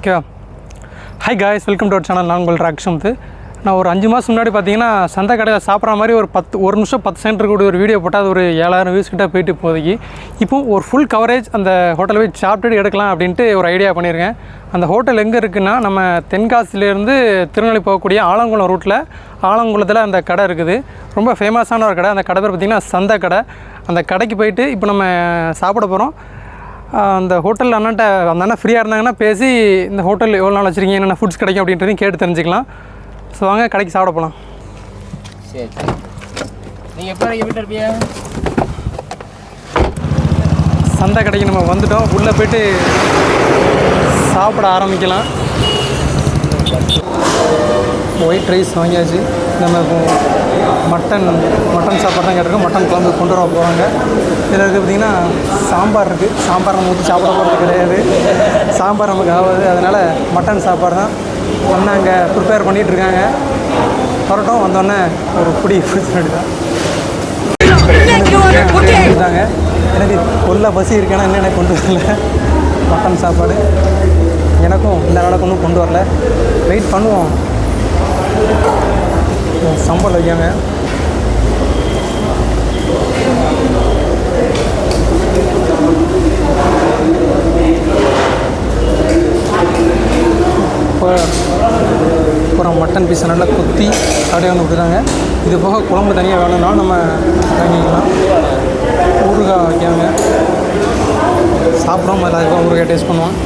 ஓகேவா hi guys welcome to our channel நான் உங்கள் ராக்ஷம்து நான் ஒரு அஞ்சு மாதம் முன்னாடி பார்த்தீங்கன்னா சந்தை கடையில் சாப்பிட்ற மாதிரி ஒரு பத்து ஒரு நிமிஷம் பத்து சென்டர் கூட ஒரு வீடியோ போட்டால் அது ஒரு ஏழாயிரம் வியூஸ் கிட்டே போயிட்டு இப்போதைக்கு இப்போ ஒரு ஃபுல் கவரேஜ் அந்த ஹோட்டலில் போய் சாப்பிட்டுட்டு எடுக்கலாம் அப்படின்ட்டு ஒரு ஐடியா பண்ணியிருக்கேன் அந்த ஹோட்டல் எங்கே இருக்குன்னா நம்ம தென்காசிலேருந்து திருநெல்வேலி போகக்கூடிய ஆலங்குளம் ரூட்டில் ஆலங்குளத்தில் அந்த கடை இருக்குது. ரொம்ப ஃபேமஸான ஒரு கடை. அந்த கடை பேர் பார்த்திங்கன்னா சந்தை கடை. அந்த கடைக்கு போயிட்டு இப்போ நம்ம சாப்பிட போகிறோம் அந்த ஹோட்டல் அண்ணன்ட்ட அந்த அண்ணன் ஃப்ரீயாக இருந்தாங்கன்னா பேசி இந்த ஹோட்டல் எவ்வளோ நாள் வச்சுருக்கீங்க என்னென்ன ஃபுட்ஸ் கிடைக்கும் அப்படின்றதையும் கேட்டு தெரிஞ்சுக்கலாம். ஸோ வாங்க கடைக்கு சாப்பிட போகலாம் சரி சரி. நீங்கள் எப்போ வீட்டில் இருப்பீங்க? சந்தை கடைக்கு நம்ம வந்துட்டோம். உள்ளே போயிட்டு சாப்பிட ஆரம்பிக்கலாம். ஒயிட் ரைஸ் வாங்கியாச்சு. நம்ம இப்போ மட்டன் மட்டன் சாப்பாடு தான் கேட்டிருக்கோம். மட்டன் குழம்பு கொண்டு வர போகிறாங்க இதில் இருக்குது பார்த்திங்கன்னா சாம்பார் இருக்குது சாம்பார் நம்ம ஊற்றி சாப்பிட போகிறது கிடையாது. சாம்பார் நமக்கு ஆகாது. அதனால் மட்டன் சாப்பாடு தான். ஒன்று அங்கே ப்ரிப்பேர் பண்ணிகிட்டு இருக்காங்க. வரட்டும் வந்தோடனே ஒரு பிடி பிடிச்ச வேண்டியதான் எனக்கு கொல்ல பசி இருக்கேன்னா இன்னும் எனக்கு கொண்டு வரல. மட்டன் சாப்பாடு. எனக்கும் எல்லா நாளுக்கு ஒன்றும் கொண்டு வரல. வெயிட் பண்ணுவோம். சம்பளம் வைக்காங்க இப்போ அப்புறம் மட்டன் பீஸை நல்லா கொத்தி அப்படியே வந்து விட்டுறாங்க. இது போக குழம்பு தனியாக வேணும்னாலும் நம்ம வாங்கிக்கலாம். ஊறுகாய் வைக்காங்க சாப்பிடுவோம் அதில் அதுக்கப்புறம் ஊறுகாய் டேஸ்ட் பண்ணுவோம்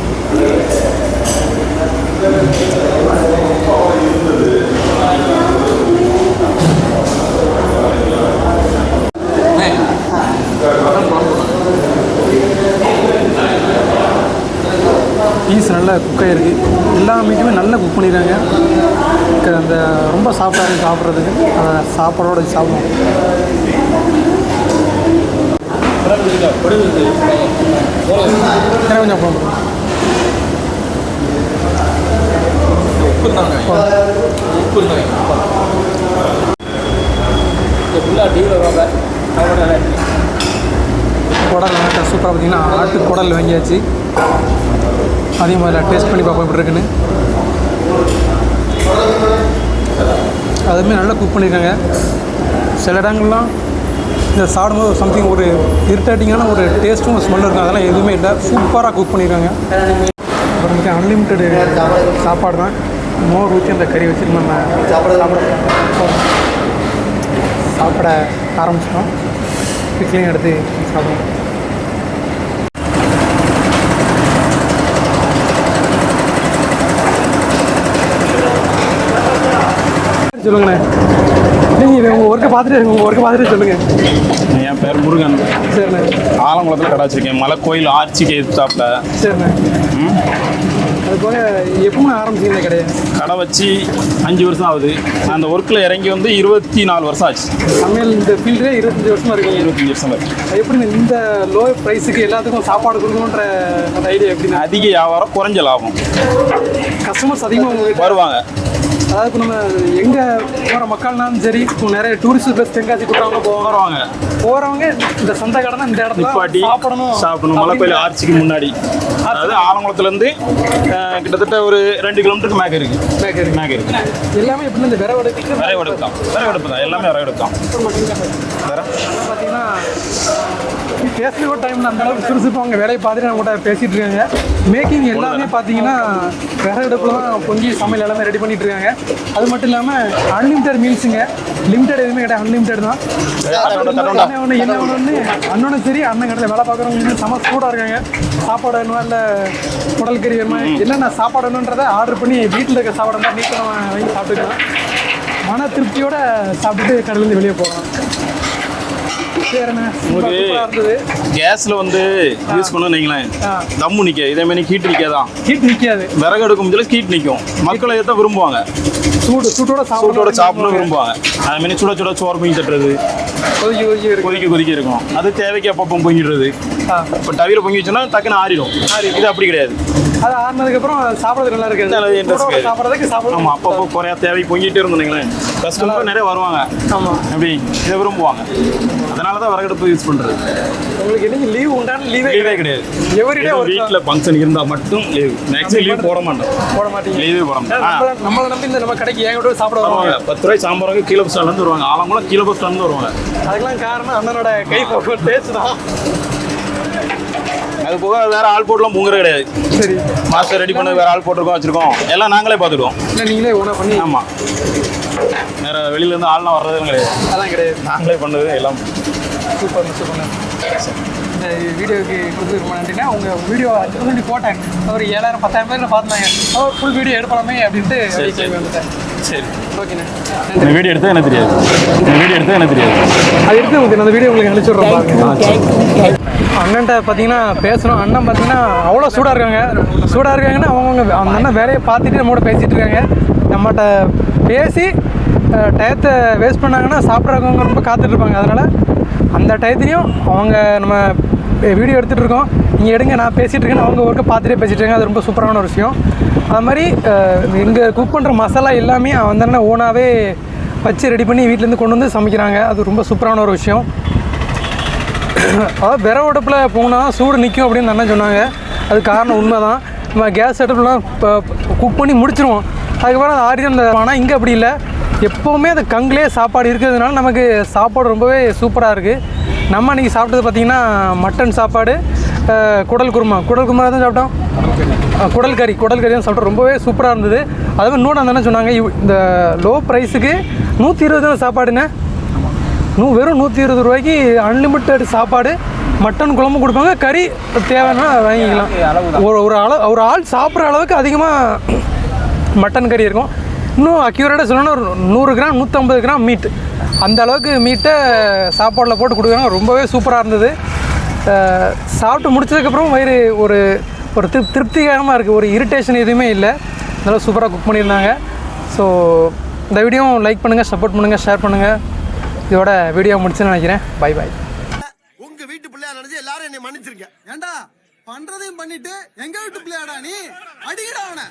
பீஸ் நல்லா குக் ஆகிருக்கு எல்லா மீட்டுமே நல்லா குக் பண்ணிடுறாங்க. அந்த ரொம்ப சாஃப்டாக இருக்குது சாப்பிட்றதுக்கு. அதை சாப்பாடோட சாப்பிடுவோம். கொஞ்சம் இருக்கு குடல் நல்லா சூப்பராக பார்த்தீங்கன்னா ஆட்டு குடல் வாங்கியாச்சு. அதையும் முதல்ல டேஸ்ட் பண்ணி பார்ப்போம் எப்படி இருக்குன்னு. அதுமாரி நல்லா குக் பண்ணியிருக்காங்க. சில இடங்கள்லாம் இந்த சாப்பிடும்போது சம்திங் ஒரு இரிட்டேட்டிங்கான ஒரு டேஸ்ட்டும் ஸ்மெல்லும் இருக்கும். அதெல்லாம் எதுவுமே இல்லை. சூப்பராக குக் பண்ணியிருக்காங்க. அப்புறம் வந்து அன்லிமிட்டெடு சாப்பாடு தான். மோர் ஊற்றி அந்த கறி வச்சு நம்ம. சாப்பிட சாப்பிட ஆரம்பிச்சிட்டோம். பிக்லையும் எடுத்து சாப்பிடுவோம். சொல்லுங்கண்ணே. நீங்கள் உங்கள் ஒர்க்கை பார்த்துட்டு உங்கள் ஒர்க்கை பார்த்துட்டு சொல்லுங்கள் என் பேர் முருகன். சரிண்ணே. ஆலங்குளத்தில் கடை வச்சிருக்கேன். மலை கோயில் ஆர்ச்சிக்கு எதிர்த்தாப்புல. சரிண்ணே. அது போக எப்பவுமே ஆரம்பிச்சிங்க இந்த கடையை கடை வச்சு அஞ்சு வருஷம் ஆகுது. நான் அந்த ஒர்க்கில் இறங்கி வந்து இருபத்தி நாலு வருஷம் ஆச்சு. சமையல் இந்த ஃபீல்டே இருபத்தஞ்சி வருஷமா இருக்கீங்க இருபத்தஞ்சி வருஷம் வரை அது எப்படி இந்த லோ ப்ரைஸுக்கு எல்லாத்துக்கும் சாப்பாடு கொடுக்கணுன்ற அந்த ஐடியா எப்படின்னா அதிக வியாபாரம் குறைஞ்ச லாபம். கஸ்டமர்ஸ் அதிகமாக வருவாங்க. அதாவது இப்போ நம்ம எங்கே போகிற மக்கள்னாலும் சரி இப்போ நிறைய டூரிஸ்ட் பிளேஸ் தென்காசி கூட்டவங்க போவாங்க. வருவாங்க. போகிறவங்க இந்த சந்தை கடை தான் இந்த இடத்துல சாப்பிடணும் சாப்பிடணும். மலை கோயில் ஆர்ச்சிக்கு முன்னாடி. அதாவது ஆலங்குளத்துலேருந்து கிட்டத்தட்ட ஒரு ரெண்டு கிலோமீட்டருக்கு மேக் இருக்கு. Back இருக்கு. மேக் இருக்கு. எல்லாமே எப்படி இந்த விரவடைக்கு விரைவெடுப்பு தான். விரைவெடுப்பு தான். எல்லாமே விரைவெடுப்பு தான். வேற? பார்த்தீங்கன்னா பேசுகிற டைமில் அந்த அளவுக்கு சுறுசுறுப்பு அவங்க வேலையை பார்த்துட்டு நம்ம கூட பேசிகிட்டு இருக்காங்க. மேக்கிங் எல்லாமே பார்த்தீங்கன்னா விறகடுப்பில் தான் பொங்கி சமையல் எல்லாமே ரெடி பண்ணிட்டு இருக்காங்க. அது மட்டும் இல்லாமல் அன்லிமிட்டட் மீல்ஸுங்க லிமிட்டட் எதுவுமே கிடையாது. அன்லிமிட்டட் தான். ஒன்று என்ன ஒன்று அண்ணனும் சரி அண்ணன் கடையில் வேலை பார்க்குறவங்க இன்னும் செம சூடாக இருக்காங்க. சாப்பாடு வேணுமா இல்லை குடல் கறி வேணுமா? என்னென்ன சாப்பாடு வேணுன்றதை ஆர்டர் பண்ணி வீட்டில் இருக்க சாப்பாடு தான் நீட்டாக வாங்கி சாப்பிட்டுக்கலாம். மன திருப்தியோட சாப்பிட்டுட்டு கடையிலேருந்து வெளியே போகலாம். கேஸில் வந்து யூஸ் ஆ. தம்மு நிற்க இதே மாதிரி ஹீட் நிற்காதான் ஹீட் நிற்காது விறகு எடுக்கும் போதுல ஹீட் நிற்கும் மக்களை ஏற்ற விரும்புவாங்க. சூடு சூட்டோட சூட்டோட சாப்பிட விரும்புவாங்க. அது மாதிரி சுட சுட சோறு பொங்கி தட்டுறது. கொதிக்க கொதிக்க கொதிக்க கொதிக்க இருக்கும். அது தேவைக்கு அப்பப்போ பொங்கிடுறது. இப்போ டவியில் பொங்கி வச்சோன்னா டக்குன்னு ஆறிடும் இது அப்படி கிடையாது. அது ஆறுனதுக்கப்புறம் சாப்பிட்றது நல்லா நல்லது, இருக்கு interest சூடோட இருக்கு. சாப்பிட்றதுக்கு சாப்பிடணும் ஆமாம் அப்பப்போ குறையா தேவை பொங்கிட்டே இருந்தீங்களேன் கஸ்டமர் நிறைய வருவாங்க. ஆமாம் அப்படி இதை விரும்புவாங்க. அதனால தான் விறகடுப்பு யூஸ் பண்ணுறது உங்களுக்கு என்னைக்கு லீவ் உண்டான லீவே லீவே கிடையாது. எவ்ரிடே ஒரு வீட்டில் ஃபங்க்ஷன் இருந்தால் மட்டும் லீவ் மேக்ஸிமம் லீவ் போட மாட்டோம். போட மாட்டீங்க. லீவே போட மாட்டோம். நம்மள- நம்பி இந்த நம்ம கடைக்கு ஏன் கூட சாப்பிட வருவாங்க? பத்து ரூபாய் சாம்பார் கீழே பஸ் ஸ்டாண்ட்லேருந்து வருவாங்க. ஆலங்குளம் கீழே பஸ் ஸ்டாண்ட்லேருந்து வருவாங்க. அதுக்கெல்லாம் காரணம் அண்ணனோட கை டேஸ்ட் தான். அது போக வேற ஆள் போட்டுலாம் முங்குற கிடையாது. சரி. மாஸ்டர் ரெடி பண்ண வேற ஆள் போட்டிருக்கோம் வச்சிருக்கோம். எல்லாம் நாங்களே பார்த்துடுவோம் இல்லை நீங்களே ஓனா பண்ணி ஆமாம் வேற வெளியிலேருந்து ஆள்லாம் வர்றதும் கிடையாது. அதான் கிடையாது. நாங்களே பண்ணது எல்லாம். சூப்பர் சூப்பர் இந்த வீடியோக்கு கொடுத்து ரொம்ப நன்றிண்ணா. உங்கள் வீடியோ அஞ்சு நிமிஷம் போட்டேன். ஒரு ஏழாயிரம் பத்தாயிரம் பேர் பார்த்தாங்க ஒரு ஃபுல் வீடியோ எடுப்பலாமே அப்படின்ட்டு சரி, சரி. கிளம்பி வந்துட்டேன். சரி. ஓகேண்ணா. இந்த வீடியோ எடுத்தா எனக்கு தெரியாது? இந்த வீடியோ எடுத்தா எனக்கு தெரியாது? அது எடுத்து உங்களுக்கு அந்த வீடியோ உங்களுக்கு அனுப்பிச்சுட்றோம் பாருங்க. அண்ணன்ட்ட பார்த்தீங்கன்னா பேசணும். அண்ணன் பார்த்தீங்கன்னா அவ்வளோ சூடாக இருக்காங்க. சூடாக இருக்காங்கன்னா அவங்கவுங்க அந்த அண்ணன் வேலையை பார்த்துட்டு நம்மளோட பேசிகிட்டு இருக்காங்க. நம்மகிட்ட பேசி டயத்தை வேஸ்ட் பண்ணாங்கன்னா சாப்பிட்றவங்க ரொம்ப காத்துட்டு இருப்பாங்க. அதனால் அந்த டயத்துலையும் அவங்க நம்ம வீடியோ எடுத்துகிட்டு இருக்கோம். நீங்கள் எடுங்க நான் பேசிகிட்டு இருக்கேன்னு அவங்க ஒர்க்கை பார்த்துட்டே பேசிகிட்டு இருக்காங்க. அது ரொம்ப சூப்பரான ஒரு விஷயம். அது மாதிரி இங்கே குக் பண்ணுற மசாலா எல்லாமே அந்த அண்ணன் ஓனாகவே வச்சு ரெடி பண்ணி வீட்டிலேருந்து கொண்டு வந்து சமைக்கிறாங்க. அது ரொம்ப சூப்பரான ஒரு விஷயம். அதாவது விறகு அடுப்பில் போனால் சூடு நிற்கும் அப்படின்னு அண்ணன் சொன்னாங்க. அது காரணம் உண்மை தான் நம்ம கேஸ் அடுப்புலாம் இப்போ குக் பண்ணி முடிச்சிருவோம். அதுக்கப்புறம் அது ஆரியம் ஆனால் இங்கே அப்படி இல்லை. எப்போவுமே அந்த கங்கிலே சாப்பாடு இருக்கிறதுனால நமக்கு சாப்பாடு ரொம்பவே சூப்பராக இருக்குது நம்ம அன்றைக்கி சாப்பிட்டது பார்த்திங்கன்னா மட்டன் சாப்பாடு குடல் குருமா. குடல் குருமா தான் சாப்பிட்டோம். குடல் கறி. குடல் கறி தான் சாப்பிட்டோம். ரொம்பவே சூப்பராக இருந்தது. அதுவும் மாதிரி இன்னொன்று அந்த சொன்னாங்க இவ்- இந்த லோ ப்ரைஸுக்கு நூற்றி இருபது சாப்பாடுன்னு? சாப்பாடுண்ணே நூ வெறும் நூற்றி இருபது ரூபாய்க்கு அன்லிமிட்டெட் சாப்பாடு மட்டன் குழம்பு கொடுப்பாங்க. கறி தேவைன்னா வாங்கிக்கலாம். ஒரு ஒரு அளவு ஒரு ஆள் சாப்பிட்ற அளவுக்கு அதிகமாக மட்டன் கறி இருக்கும். இன்னும் அக்யூரேட்டாக சொல்லணும்னா ஒரு நூறு கிராம் நூற்றம்பது கிராம் மீட் அந்த அளவுக்கு மீட்டை சாப்பாடில் போட்டு கொடுக்குறாங்க. ரொம்பவே சூப்பராக இருந்தது. சாப்பிட்டு முடிச்சதுக்கப்புறம் வயிறு ஒரு ஒரு திருப் திருப்திகரமாக இருக்குது ஒரு இரிட்டேஷன் எதுவுமே இல்லை. நல்லா சூப்பராக குக் பண்ணியிருந்தாங்க. ஸோ இந்த வீடியோவும் லைக் பண்ணுங்கள் சப்போர்ட் பண்ணுங்கள் ஷேர் பண்ணுங்கள் இதோட வீடியோ முடிச்சுன்னு நினைக்கிறேன். பை பை உங்க வீட்டு பிள்ளையா நினைச்சு எல்லாரும் என்னை மன்னிச்சிருங்க. ஏண்டா? பண்றதையும் பண்ணிட்டு எங்க வீட்டு பிள்ளையாடா நீ? அடிக்கடா அவனை.